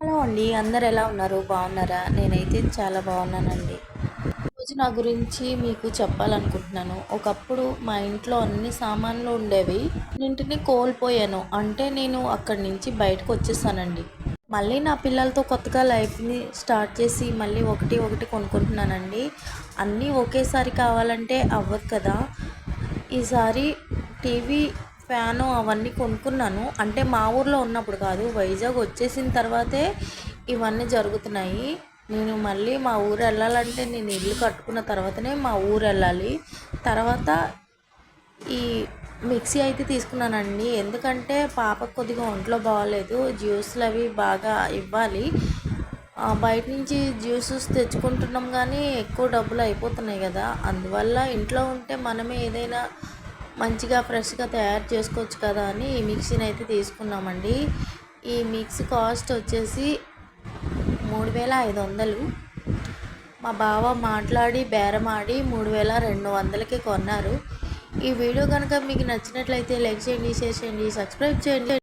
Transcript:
Hello అండి అందరు ఎలా ఉన్నారు? బాగున్నారా? నేనైతే చాలా బాగున్నానండి. ఈరోజు నా గురించి మీకు చెప్పాలనుకుంటున్నాను. ఒకప్పుడు మా ఇంట్లో అన్ని సామాన్లు ఉండేవి. ఇంటిని కోల్పోయాను. అంటే నేను అక్కడి నుంచి బయటకు వచ్చేసానండి. మళ్ళీ నా పిల్లలతో కొత్తగా లైఫ్ని స్టార్ట్ చేసి మళ్ళీ ఒకటి ఒకటి కొనుక్కుంటున్నానండి. అన్నీ ఒకేసారి కావాలంటే అవ్వదు కదా. ఈసారి టీవీ ఫ్యాను అవన్నీ కొనుక్కున్నాను. అంటే మా ఊర్లో ఉన్నప్పుడు కాదు వైజాగ్ వచ్చేసిన తర్వాతే ఇవన్నీ జరుగుతున్నాయి. నేను మళ్ళీ మా ఊరు వెళ్ళాలంటే నేను ఇల్లు కట్టుకున్న తర్వాతనే మా ఊరు వెళ్ళాలి. తర్వాత ఈ మిక్సీ అయితే తీసుకున్నానండి. ఎందుకంటే పాపకు కొద్దిగా ఒంట్లో బాగాలేదు. జ్యూస్లు అవి బాగా ఇవ్వాలి. బయట నుంచి జ్యూసెస్ తెచ్చుకుంటున్నాం కానీ ఎక్కువ డబ్బులు అయిపోతున్నాయి కదా. అందువల్ల ఇంట్లో ఉంటే మనమే ఏదైనా మంచిగా ఫ్రెష్గా తయారు చేసుకోవచ్చు కదా అని ఈ మిక్సీని అయితే తీసుకున్నామండి. ఈ మిక్సీ కాస్ట్ వచ్చేసి మూడు వేల ఐదు వందలు. మా బావ మాట్లాడి బేరమాడి మూడు వేల రెండు వందలకి కొన్నారు. ఈ వీడియో కనుక మీకు నచ్చినట్లయితే లైక్ చేయండి షేర్ చేయండి సబ్స్క్రైబ్ చేయండి.